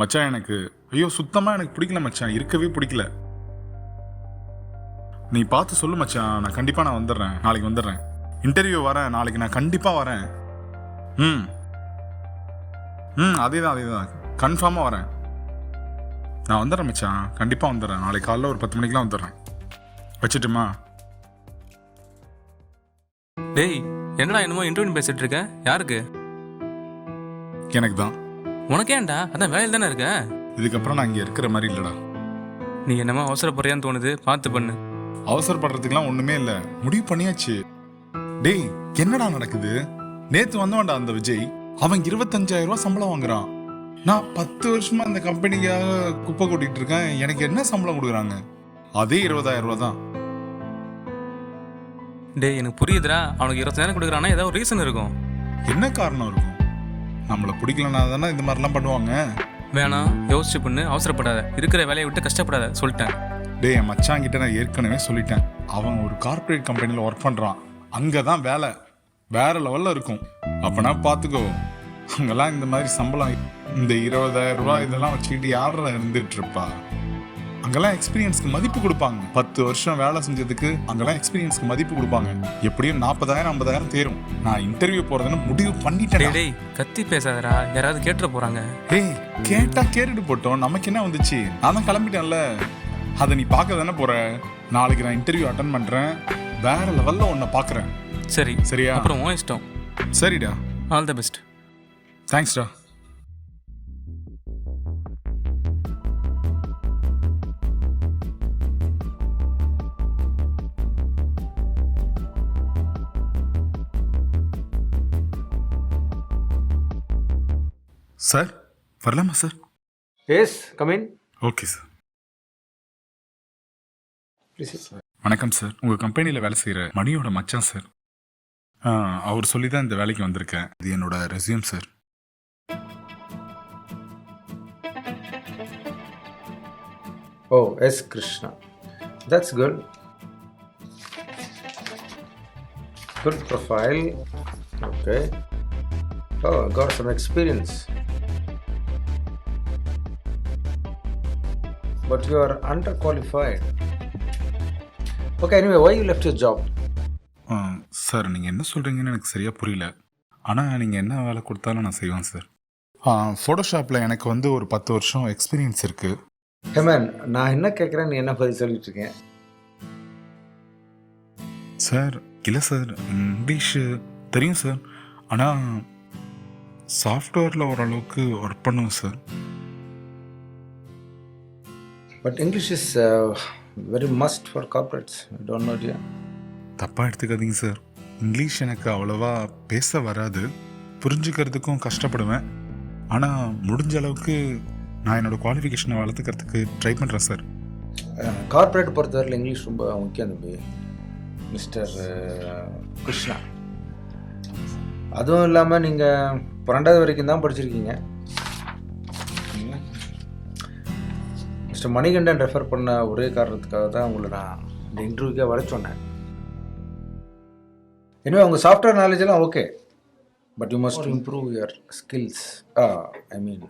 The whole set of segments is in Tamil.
மச்சான் எனக்கு ஐயோ சுத்தமாக எனக்கு பிடிக்கல மச்சான் இருக்கவே பிடிக்கல. நீ பார்த்து சொல்லு மச்சான் நான் கண்டிப்பாக நான் வந்துடுறேன் நாளைக்கு வந்துடுறேன். இன்டர்வியூ வரேன் நாளைக்கு நான் கண்டிப்பாக வரேன். ம். ம் அதே தான் அதே தான் கன்ஃபார்மாக வரேன். நான் வந்துடுறேன் மச்சான் கண்டிப்பாக வந்துடுறேன். நாளைக்கு காலைல ஒரு பத்து மணிக்கெலாம் வந்துடுறேன். வச்சுட்டுமா? டேய் என்னடா என்னமோ இன்டர்வியூ பேசிட்டு இருக்க? யாருக்கு? எனக்கு தான் உனக்கேன்டா அதான் வேலையில் தானே இருக்க? இதுக்கப்புறம் நான் இங்கே இருக்கிற மாதிரி இல்லைடா. நீ என்னமோ அவசரப்படுறியான்னு தோணுது. பார்த்து பண்ணு. அவசரப்படுறதுக்கெல்லாம் ஒண்ணுமே இல்ல. முடிவு பண்ணியாச்சு. டேய் என்னடா நடக்குது? நேத்து வந்தவன்டா அந்த விஜய். அவன் இருபத்தஞ்சாயிரம் ரூபாய் சம்பளம் வாங்குறான். நான் பத்து வருஷமா இந்த கம்பெனிக்காக குப்பை கொட்டிட்டு இருக்கேன். எனக்கு என்ன சம்பளம் கொடுக்குறாங்க? அதே இருபதாயிரம் தான். டேய் எனக்கு புரியுதுடா. அவனுக்கு இருபத்தாயிரம் கொடுக்குறானா ஏதாவது ஒரு ரீசன் இருக்கும். என்ன காரணம் இருக்கும்? நம்மளை பிடிக்கலனா தானே இந்த மாதிரிலாம் பண்ணுவாங்க? வேணாம் யோசிச்சு பண்ணு அவசரப்படாத. இருக்கிற வேலையை விட்டு கஷ்டப்படாத சொல்லிட்டேன். டேய் என் மச்சான் கிட்ட நான் ஏற்கனவே சொல்லிட்டேன். அவன் ஒரு கார்ப்பரேட் கம்பெனியில் ஒர்க் பண்ணுறான் அங்கே தான் வேலை. வேற லெவலில் இருக்கும். அப்பனா பார்த்துக்கோ அங்கெல்லாம் இந்த மாதிரி சம்பளம் இந்த இருபதாயிரம் ரூபாய் இதெல்லாம் வச்சுக்கிட்டு யாரா இருந்துட்டு இருப்பா? அங்கெல்லாம் எக்ஸ்பீரியன்ஸ்க்கு மதிப்பு கொடுப்பாங்க. பத்து வருஷம் வேலை செஞ்சதுக்கு அங்கெல்லாம் எக்ஸ்பீரியன்ஸ்க்கு மதிப்பு கொடுப்பாங்க. எப்படியும் நாற்பதாயிரம் ஐம்பதாயிரம் தேரும். நான் இன்டர்வியூ போறதுன்னு முடிவு பண்ணிட்டேன்? டேய் கத்தி பேசாதடா. யாராவது கேட்டுற போறாங்க. ஏய் கேட்டா கேட்டுட்டு போட்டோம். நமக்கு என்ன வந்துச்சு? நான் தான் கிளம்பிட்டேன்ல. அதை நீ பார்க்க தானே போற? நாளைக்கு நான் இன்டர்வியூ அட்டன் பண்றேன். வேற லெவல்ல உன்னை பார்க்கறேன். சரி. சரியா? அப்புறம் உன் இஷ்டம். சரிடா. ஆல் த பெஸ்ட் தேங்க்ஸ்டா சார் வரலாமா sir yes come in okay sir வணக்கம் சார் உங்கள் கம்பெனியில் வேலை செய்கிற மணியோட மச்சான் சார் அவர் சொல்லி தான் இந்த வேலைக்கு வந்திருக்கேன். இது என்னோட resume sir oh yes Krishna that's good good profile okay oh God some experience but you are under qualified okay anyway why you left your job ah, sir நீங்கள் என்ன சொல்கிறீங்கன்னு எனக்கு சரியாக புரியல. ஆனால் நீங்கள் என்ன வேலை கொடுத்தாலும் நான் செய்வேன் சார். ஃபோட்டோஷாப்பில் எனக்கு வந்து ஒரு பத்து வருஷம் எக்ஸ்பீரியன்ஸ் இருக்குது ஹேமன் நான் என்ன கேட்குறேன் நீ என்ன பதில் சொல்லிட்டு இருக்கேன் சார் இல்லை சார் இங்கிலீஷு தெரியும் சார். ஆனால் சாஃப்ட்வேரில் ஓரளவுக்கு ஒர்க் பண்ணுவேன் sir. But English is very must for corporates don't know டியா தப்பாக எடுத்துக்காதீங்க சார் இங்கிலீஷ் எனக்கு அவ்வளோவா பேச வராது. புரிஞ்சுக்கிறதுக்கும் கஷ்டப்படுவேன். ஆனால் முடிஞ்ச அளவுக்கு நான் என்னோட குவாலிஃபிகேஷனை வளர்த்துக்கிறதுக்கு ட்ரை பண்ணுறேன் சார் கார்ப்பரேட் பொறுத்தவரையில் இங்கிலீஷ் ரொம்ப முக்கியம் தம்பி. மிஸ்டர் கிருஷ்ணா அதுவும் இல்லாமல் நீங்கள் பன்னெண்டாவது வரைக்கும் தான் படிச்சிருக்கீங்க. மிஸ்டர் மணிகண்டன் ரெஃபர் பண்ண ஒரே காரணத்துக்காக தான் உங்களை நான் இந்த இன்டர்வியூக்கே வர சொன்னேன். எனவே உங்கள் சாஃப்ட்வேர் நாலேஜ் எல்லாம் okay but you must improve your skills I mean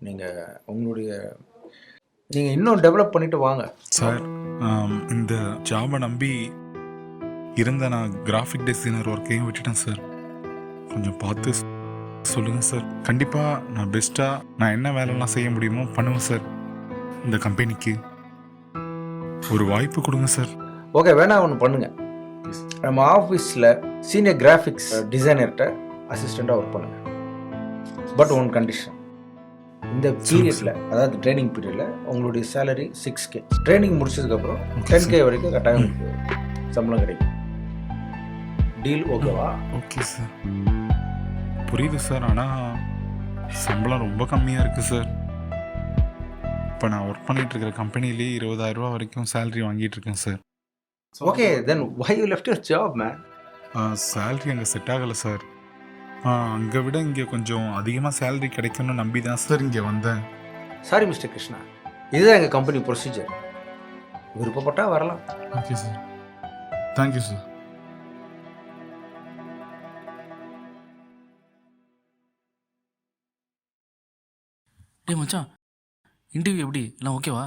நீங்கள் உங்களுடைய நீங்கள் இன்னும் டெவலப் பண்ணிட்டு வாங்க. சார் ஆம், இந்த ஜாபை நம்பி இருந்த நான் கிராஃபிக் டிசைனர் ஒர்க்கையும் விட்டுட்டேன் சார் கொஞ்சம் பார்த்து ஸ்- சொல்லுங்க சார் கண்டிப்பாக நான் பெஸ்ட்டாக நான் என்ன வேலைலாம் செய்ய முடியுமோ பண்ணுவேன் சார் இந்த கம்பெனிக்கு. ஒரு வாய்ப்பு கொடுங்க சார் ஓகே வேணா ஒன்று பண்ணுங்க. நம்ம ஆஃபீஸில் சீனியர் கிராஃபிக்ஸ் டிசைனர்கிட்ட அசிஸ்டண்ட்டாக ஒர்க் பண்ணுங்க. பட் ஒன் கண்டிஷன் இந்த பீரியடில் அதாவது ட்ரைனிங் பீரியடில் உங்களுடைய சேலரி சிக்ஸ் கே ட்ரைனிங் முடிச்சதுக்கப்புறம் டென். கே வரைக்கும் கட்டாயம் சம்பளம் கிடைக்கும். டீல் ஓகேவா ஓகே சார் புரியுது சார் ஆனால் சம்பளம் ரொம்ப கம்மியாக இருக்குது சார் இப்போ நான் ஒர்க் பண்ணிட்டு இருக்கிற கம்பெனிலேயே இருபதாயிரம் ரூபா வரைக்கும் சேலரி வாங்கிட்டு இருக்கேன் sir okay then why you left your job man salary அங்கே செட் ஆகலை சார் அங்கே விட இங்கே கொஞ்சம் அதிகமாக சேலரி கிடைக்கும்னு நம்பி தான் சார் இங்கே வந்தேன். சாரி மிஸ்டர் கிருஷ்ணா இதுதான் எங்கள் கம்பெனி ப்ரொசீஜர் விருப்பப்பட்டால் வரலாம். ஓகே சார் தேங்க்யூ சார் டேய் மச்சான் இன்டர்வியூ எப்படி? எல்லாம் ஓகேவா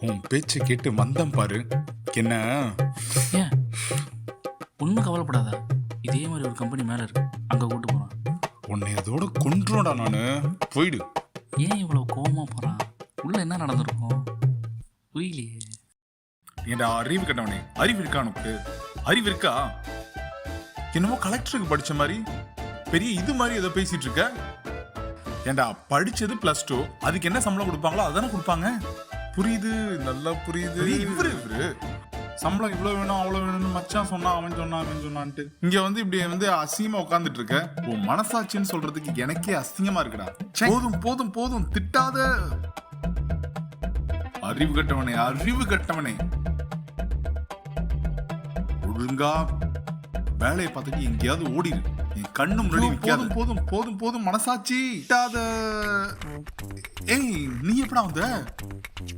உன் பேச்சை கேட்டு வந்தம் பாரு. என்ன? ஏன்? ஒன்றும் கவலைப்படாத. இதே மாதிரி ஒரு கம்பெனி மேலே இருக்கு அங்கே கூட்டு போகிறான் உன்னை அதோட கொன்றுடா நானு. போயிடு. ஏன் இவ்வளோ கோவமா போகிறான் உள்ள என்ன நடந்திருக்கும்? புரியலையே. ஏன்டா அறிவு கட்டவனே. அறிவு இருக்கா உனக்கு? அறிவு இருக்கா? என்னமோ கலெக்டருக்கு படிச்ச மாதிரி. பெரிய இது மாதிரி ஏதோ பேசிட்டு இருக்க. ஏன்டா படிச்சது பிளஸ் டூ அதுக்கு என்ன சம்பளம் கொடுப்பாங்களோ அதானே கொடுப்பாங்க? புரியுது நல்லா புரியுது. இவரு இவரு. சம்பளம் இவ்வளவு வேணும் அவ்வளவு வேணும்னு மச்சான் சொன்னா அவன் சொன்னா அவன் சொன்னான்ட்டு. இங்க வந்து இப்படி வந்து அசிங்கமா உட்கார்ந்துட்டு இருக்க உன் மனசாட்சின்னு சொல்றதுக்கு எனக்கே அசிங்கமா இருக்குடா. போதும் போதும் போதும் திட்டாத. அறிவு கட்டவனே அறிவு கட்டவனே. ஒழுங்கா வேலையை பார்த்துட்டு எங்கேயாவது ஓடிடு கண்ணு முன்னாடி போதும் போதும் போதும் போதும் மனசாட்சி இட்டாத. ஏய் நீ எப்படா வந்த?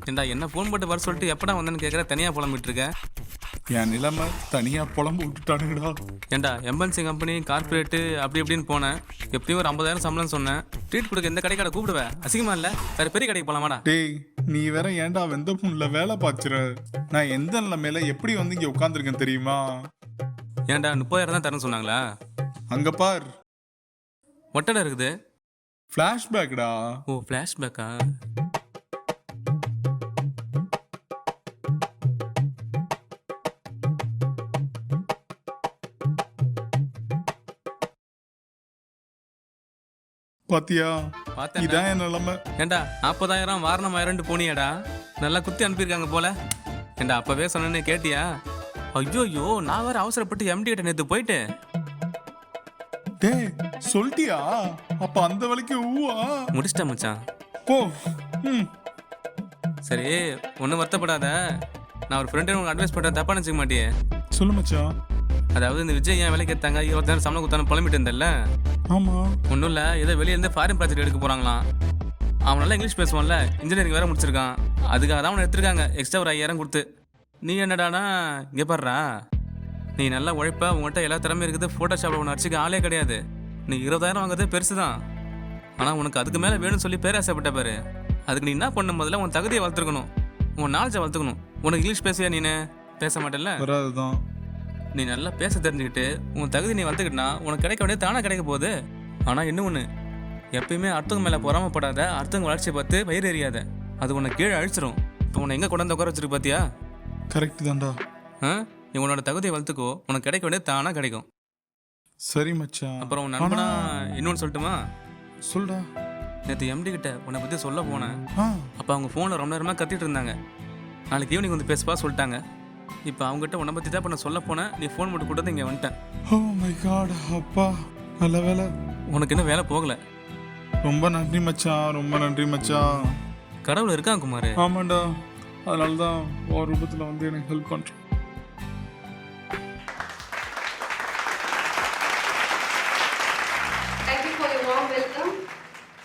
ஏண்டா என்ன ஃபோன் போட்டு வர சொல்லிட்டு எப்படா வந்தேன்னு கேட்குற தனியாக புலம்பிட்டு இருக்க என் நிலைமை தனியா புலம்பு விட்டுட்டானுங்கடா. ஏண்டா எம்பன்சி கம்பெனி கார்ப்பரேட்டு அப்படி இப்படின்னு போனேன். எப்படியும் ஒரு ஐம்பதாயிரம் சம்பளம் சொன்னேன். ட்ரீட் கொடுக்க எந்த கடைக்கடை கூப்பிடுவேன் அசிங்கமா இல்லை? வேற பெரிய கடைக்கு போலாமாடா? டேய் நீ வேற ஏன்டா வெந்த புண்ணுல வேலை பாய்ச்சுற நான் எந்த நிலைமையில எப்படி வந்து இங்க உட்காந்துருக்கேன் தெரியுமா? ஏன்டா முப்பதாயிரம் தான் தரேன்னு சொன்னாங்களா? அங்க பார். ஒட்டடை இருக்குது. பிளாஷ்பேக்டா ஓ ஃப்ளாஷ்பேக்கா பாத்தியா? பார்த்தேன் இதான் என் நிலைமை. ஏண்டா நாற்பதாயிரம் வாரணம் ஆயிரம்னு போனியாடா. நல்லா குத்தி அனுப்பியிருக்காங்க போல. ஏண்டா அப்பவே சொன்னேன்னு கேட்டியா? ஐயோ நான் வேற அவசரப்பட்டு எம்டி கிட்ட நேற்று போயிட்டு டேய் சொல்லிட்டியா அப்ப அந்த வேலைக்கு ஊவா? முடிச்சிட்டேன் மச்சான். போ. ம். சரி ஒன்றும் வருத்தப்படாத. நான் ஒரு ஃப்ரெண்டு உனக்கு அட்வைஸ் பண்ணுறேன் தப்பா நினச்சிக்க மாட்டியே. சொல்லு மச்சான். அதாவது இந்த விஜய் ஏன் வேலைக்கு எடுத்தாங்க? இருபத்தாயிரம் சம்பளம் கொடுத்தானு புலம்பிட்டு இருந்தல்ல ஆமா. ஒன்றும் இல்லை ஏதோ வெளியே இருந்து ஃபாரின் ப்ராஜெக்ட் எடுக்க போகிறாங்களாம் அவன் நல்லா இங்கிலீஷ் பேசுவான்ல இன்ஜினியரிங் வேற முடிச்சிருக்கான். அதுக்காக தான் அவனை எடுத்திருக்காங்க. எக்ஸ்ட்ரா ஒரு ஐயாயிரம் கொடுத்து. நீ என்னடானா? இங்கே பாடுறா நீ நல்லா உழைப்ப உங்கள்கிட்ட எல்லா திறமையும் இருக்குது. ஃபோட்டோஷாப்பில் ஒன்று அடிச்சுக்க ஆளே கிடையாது. நீ இருபதாயிரம் வாங்குறது பெருசு தான். ஆனால் உனக்கு அதுக்கு மேலே வேணும்னு சொல்லி பேராசைப்பட்ட பாரு. அதுக்கு நீ என்ன பண்ண முதல்ல உன் தகுதியை வளர்த்துக்கணும் உன் நாலேஜை வளர்த்துக்கணும். உனக்கு இங்கிலீஷ் பேசுவியா நீனு? பேச மாட்டேல்ல வராதுதான். நீ நல்லா பேச தெரிஞ்சுக்கிட்டு உன் தகுதி நீ வளர்த்துக்கிட்டனா உனக்கு கிடைக்க வேண்டியது தானே கிடைக்க போகுது. ஆனால் இன்னும் ஒன்று எப்பயுமே அடுத்தவங்க மேலே பொறாமப்படாத அடுத்தவங்க வளர்ச்சியை பார்த்து வயிறு எறியாத அது உன்னை கீழே அழிச்சிரும். இப்போ உன்னை எங்கே கொண்டாந்து உட்கார வச்சிருக்கு பார்த்தியா கரெக்ட் தான்டா. ஆ? நீ உன்னோட தகுதியை வளர்த்துக்கோ. உனக்கு கிடைக்க வேண்டியது தானாக கிடைக்கும். சரி மச்சான். அப்புறம் உன் நண்பனா இன்னொன்று சொல்லட்டுமா? சொல்டா. நேற்று எம்டி கிட்ட உன்னை பற்றி சொல்ல போனேன். ஆ. அப்போ அவங்க ஃபோனில் ரொம்ப நேரமாக கத்திட்டு இருந்தாங்க. நாளைக்கு ஈவினிங் வந்து பேசுப்பா சொல்லிட்டாங்க. இப்போ அவங்ககிட்ட உன்னை பற்றி தான் இப்போ நான் சொல்ல போனேன். நீ ஃபோன் போட்டு கொடுத்து இங்கே வந்துட்டேன். ஓ மை காட் அப்பா. நல்ல வேலை உனக்கு இன்னும் வேலை போகலை. ரொம்ப நன்றி மச்சான். ரொம்ப நன்றி மச்சான். கடவுள் இருக்கான் குமார். ஆமாண்டா. அதனால தான் ஒரு ரூபத்தில் வந்து எனக்கு ஹெல்ப் பண்ணுறேன் Thank you for your warm welcome.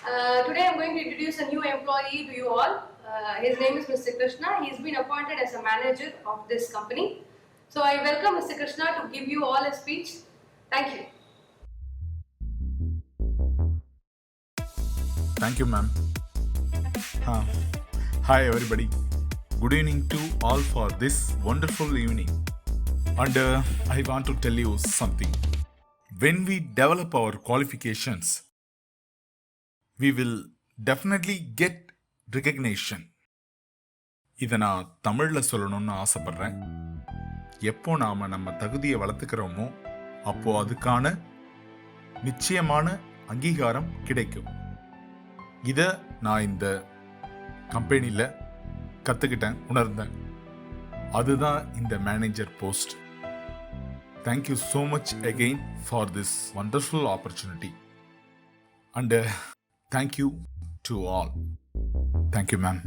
Uh, today I'm going to introduce a new employee to you all. Uh, his name is Mr. Krishna. He's been appointed as a manager of this company. So I welcome Mr. Krishna to give you all a speech. Thank you. Thank you, ma'am. Uh, hi, everybody. Good evening to all for this wonderful evening. And uh, I want to tell you something. When we develop our qualifications, we will definitely get recognition. இதை நான் தமிழில் சொல்லணும்னு ஆசைப்படுறேன் எப்போ நாம் நம்ம தகுதியை வளர்த்துக்கிறோமோ அப்போ அதுக்கான நிச்சயமான அங்கீகாரம் கிடைக்கும் இதை நான் இந்த கம்பெனியில் கற்றுக்கிட்டேன் உணர்ந்தேன். அதுதான் இந்த manager post thank you so much again for this wonderful opportunity and thank you to all thank you ma'am